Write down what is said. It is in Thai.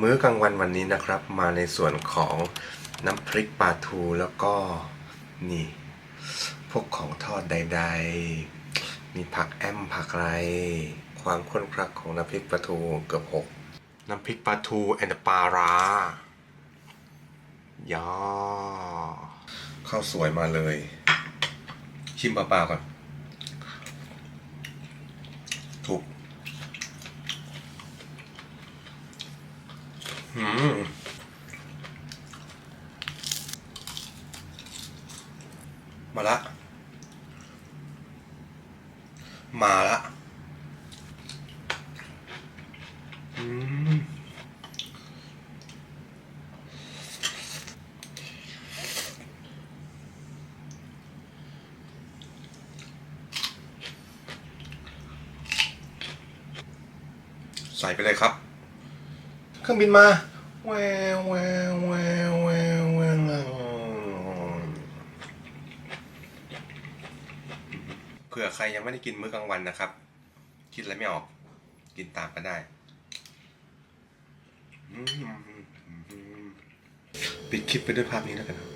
มื้อกลางวันวันนี้นะครับ มาในส่วนของน้ำพริกปลาทูแล้วก็นี่ พวกของทอดใด ๆ มีผักแอมผักไร ความข้นคลักของน้ำพริกปลาทูเกือบหกน้ำพริกปลาทูแอนด์ปลาร้ายอข้าวสวยมาเลย ชิมเปล่าๆก่อนถูก มาละ มาละใส่ไปเลยครับ เครื่องบินมาแววแววแววแววแววเผื่อใครยังไม่ได้กินมื้อกลางวันนะครับ คิดอะไรไม่ออก กินตามกันได้ ปิดคลิปไปด้วยภาพนี้แล้วกันนะ